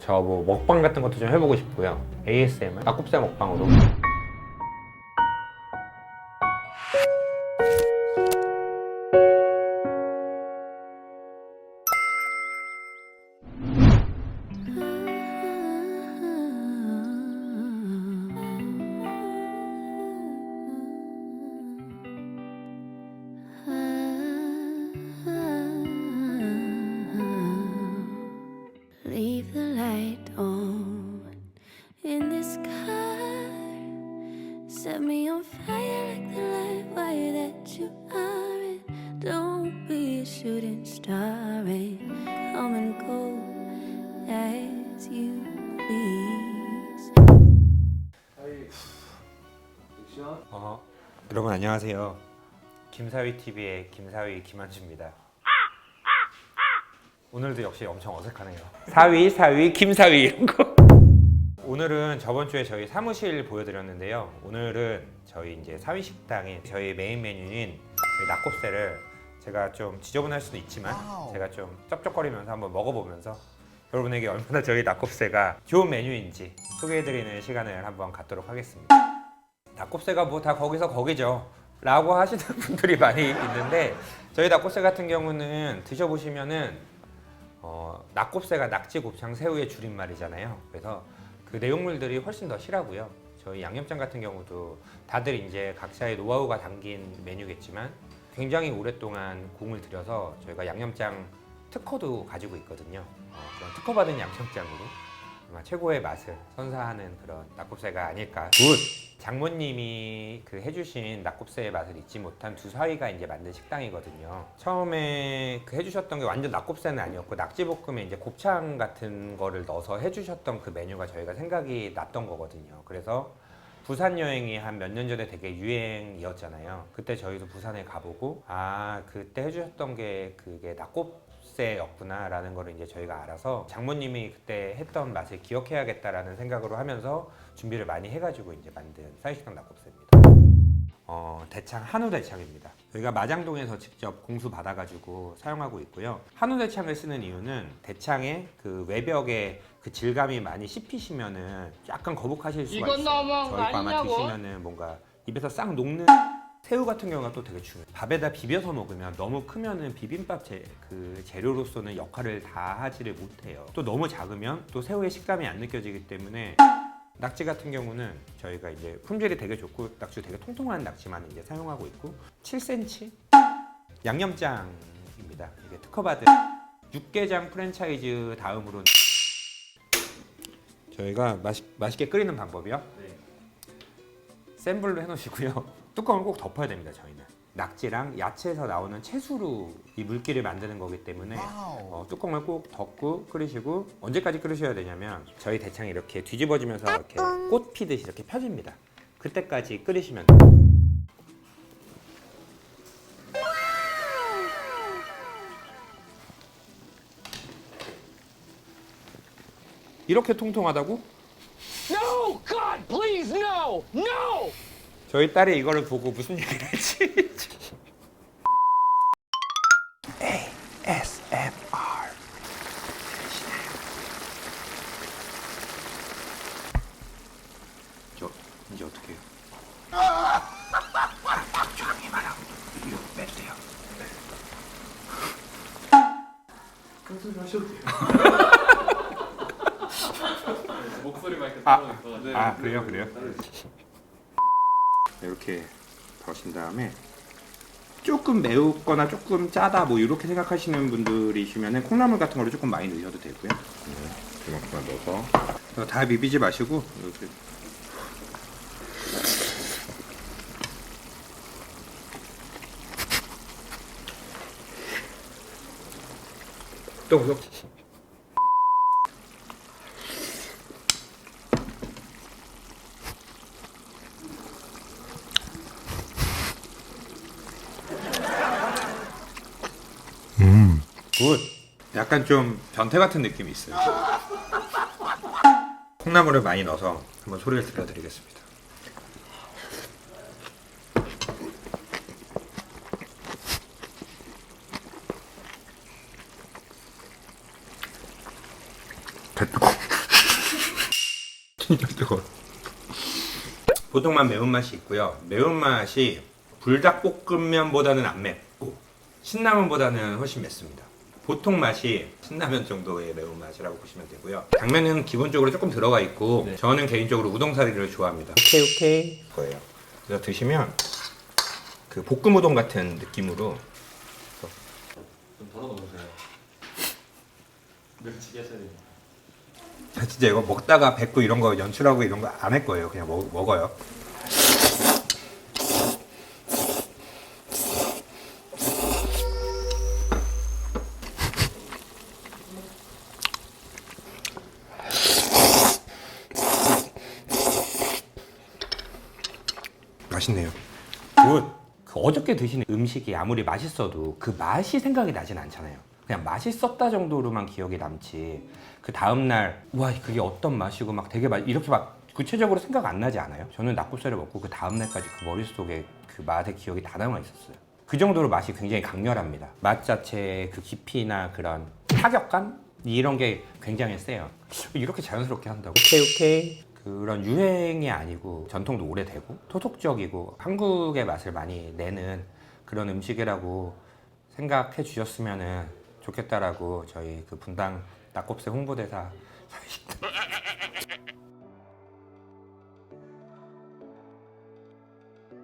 저 뭐 먹방 같은 것도 좀 해보고 싶고요. ASMR, 낙곱새 먹방으로. Shooting star. And come and go as you please. 어, 여러분 안녕하세요. 김사위 TV의 김사위 김한주입니다. 오늘도 역시 엄청 어색하네요. 사위, 사위, 김사위 이런 거. 오늘은 저번 주에 저희 사무실 보여드렸는데요. 오늘은 저희 이제 사위 식당에 저희 메인 메뉴인 낙곱새를 제가 좀 지저분할 수도 있지만 제가 좀 쩝쩝거리면서 한번 먹어보면서 여러분에게 얼마나 저희 낙곱새가 좋은 메뉴인지 소개해드리는 시간을 한번 갖도록 하겠습니다. 낙곱새가 뭐 다 거기서 거기죠. 라고 하시는 분들이 많이 있는데 저희 낙곱새 같은 경우는 드셔보시면은 어, 낙곱새가 낙지 곱창 새우의 줄임말이잖아요. 그래서 그 내용물들이 훨씬 더 실하고요. 저희 양념장 같은 경우도 다들 이제 각자의 노하우가 담긴 메뉴겠지만 굉장히 오랫동안 공을 들여서 저희가 양념장 특허도 가지고 있거든요. 어, 그런 특허받은 양념장으로 아마 최고의 맛을 선사하는 그런 낙곱새가 아닐까. 굿! 장모님이 그 해주신 낙곱새의 맛을 잊지 못한 두 사위가 이제 만든 식당이거든요. 처음에 그 해주셨던 게 완전 낙곱새는 아니었고 낙지볶음에 이제 곱창 같은 거를 넣어서 해주셨던 그 메뉴가 저희가 생각이 났던 거거든요. 그래서 부산 여행이 한 몇 년 전에 되게 유행이었잖아요. 그때 저희도 부산에 가보고 아 그때 해주셨던 게 그게 낙곱새였구나라는 거를 이제 저희가 알아서 장모님이 그때 했던 맛을 기억해야겠다라는 생각으로 하면서 준비를 많이 해가지고 이제 만든 사이식당 낙곱새입니다. 어, 대창 한우 대창입니다. 저희가 마장동에서 직접 공수 받아가지고 사용하고 있고요. 한우 대창을 쓰는 이유는 대창의 그 외벽에 그 질감이 많이 씹히시면은 약간 거북하실 수가 이건 있어요. 너무한 거 저희 거 아마 아니냐고? 드시면은 뭔가 입에서 싹 녹는 새우 같은 경우가 또 되게 중요해요. 밥에다 비벼서 먹으면 너무 크면은 비빔밥 재, 그 재료로서는 역할을 다 하지를 못해요. 또 너무 작으면 또 새우의 식감이 안 느껴지기 때문에 낙지 같은 경우는 저희가 이제 품질이 되게 좋고 낙지 되게 통통한 낙지만 이제 사용하고 있고 7cm 양념장입니다. 이게 특허받은 육개장 프랜차이즈 다음으로 저희가 맛 맛있게 끓이는 방법이요. 센 불로 해놓으시고요. 뚜껑을 꼭 덮어야 됩니다. 저희는 낙지랑 야채에서 나오는 채수로 이 물기를 만드는 거기 때문에 어, 뚜껑을 꼭 덮고 끓이시고 언제까지 끓이셔야 되냐면 저희 대창이 이렇게 뒤집어지면서 이렇게 꽃 피듯이 이렇게 펴집니다. 그때까지 끓이시면 돼요. 이렇게 통통하다고? No! God, please, no! No! 저희 딸이 이거를 보고 무슨 얘기를 했지? ASMR 저 이제 어떻게 해요? 조용히 말하고 이거 빼도 돼요. 목소리만 이렇게 아, 떨어져 있어. 네. 아 그래요 그래요? 이렇게 버신 다음에 조금 매우거나 조금 짜다 뭐 이렇게 생각하시는 분들이시면은 콩나물 같은 거를 조금 많이 넣으셔도 되고요. 네, 이만큼만 넣어서 이거 다 비비지 마시고 이렇게 또 또. 굿. 약간 좀 변태 같은 느낌이 있어요. 콩나물을 많이 넣어서 한번 소리를 들려드리겠습니다. 됐고. 진짜 뜨거. 보통만 매운맛이 있고요. 매운맛이 불닭볶음면보다는 안 맵고 신라면보다는 훨씬 맵습니다. 보통 맛이 신라면 정도의 매운맛이라고 보시면 되고요. 당면은 기본적으로 조금 들어가 있고 네. 저는 개인적으로 우동사리를 좋아합니다. 오케이 오케이 거예요. 그래서 드시면 그 볶음 우동 같은 느낌으로 좀 덜어 놓으세요. 멸치게 하셔야 됩니다. 아, 진짜 이거 먹다가 뱉고 이런 거 연출하고 이런 거 안 할 거예요. 그냥 먹, 먹어요. 맛있네요. 굿. 그 어저께 드신 음식이 아무리 맛있어도 그 맛이 생각이 나진 않잖아요. 그냥 맛있었다 정도로만 기억이 남지. 그 다음 날, 와 그게 어떤 맛이고 막 되게 맛 이렇게 막 구체적으로 생각 안 나지 않아요? 저는 낙곱새를 먹고 그 다음 날까지 그 머릿속에 그 맛의 기억이 다 남아 있었어요. 그 정도로 맛이 굉장히 강렬합니다. 맛 자체의 그 깊이나 그런 타격감 이런 게 굉장히 세요. 이렇게 자연스럽게 한다고? 오케이 오케이. 그런 유행이 아니고 전통도 오래되고 토속적이고 한국의 맛을 많이 내는 그런 음식이라고 생각해 주셨으면 좋겠다라고 저희 그 분당 낙곱새 홍보대사